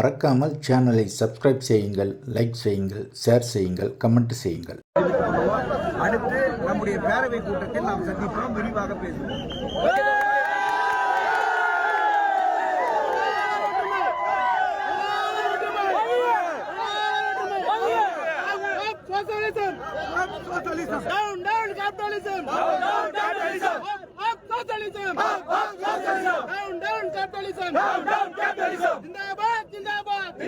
மறக்காமல் சேனலை சப்ஸ்கிரைப் செய்யுங்கள் லைக் செய்யுங்கள் ஷேர் செய்யுங்கள் கமெண்ட் செய்யுங்கள் அடுத்து நம்முடைய பேரவை கூட்டத்தில் நாம் சந்திப்போம் விரிவாக பேசுவோம்! Down, down, capitalism! Down, down, capitalism! Up, up, socialism! Up, up, socialism! Down, down, capitalism! Down, down, capitalism!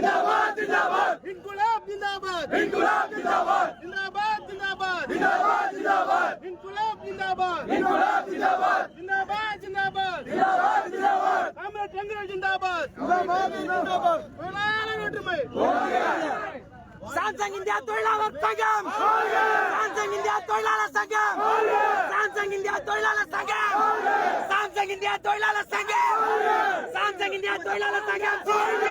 Zindabad, Zindabad! Zindabad, Zindabad! Inkulab, Zindabad! Inkulab, Zindabad! Zindabad, Zindabad! Zindabad, Zindabad! Inkulab, Zindabad! Inkulab, Zindabad! Zindabad, Zindabad! Zindabad, Zindabad! Kamaraj டெங்கரல் zindabad zindabad zindabad தொழிலாளர் ஒற்றுமை Samsung India தொழிலாளர் சங்கம் Samsung India தொழிலாளர் சங்கம் Samsung India தொழிலாளர் சங்கம் Samsung India தொழிலாளர் சங்கம் சாம்சங் இந்தியா தொழிலாளர் சங்கம்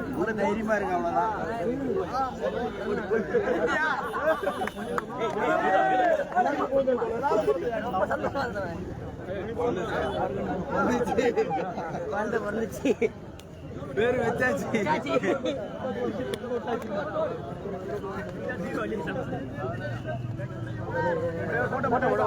தைரியமா இருக்கு அவ்வளவுதான். பேரு வச்சாச்சு. Photo photo photo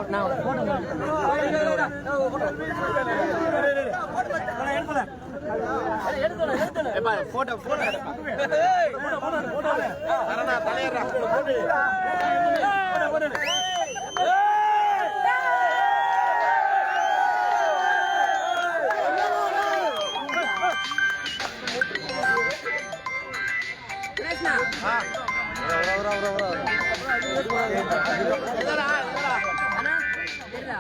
photo photo இதடா இதடா அண்ணா இதடா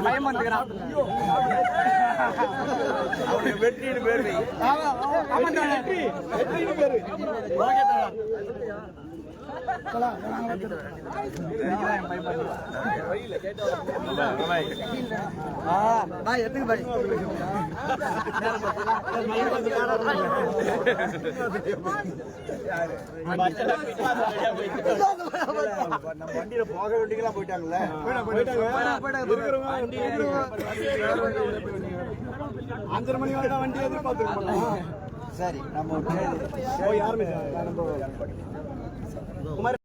பயம் வந்துக்கிறான் வெற்றின்னு பேரு. வெற்றி வெற்றின்னு பேரு. ஓகே வண்டியில போக வேண்டியெல்லாம் போயிட்டாங்கல்ல அஞ்சரை மணி வரை வண்டி எதிர்பார்த்துருக்கோம் சரி நம்ம யாருமே குமார்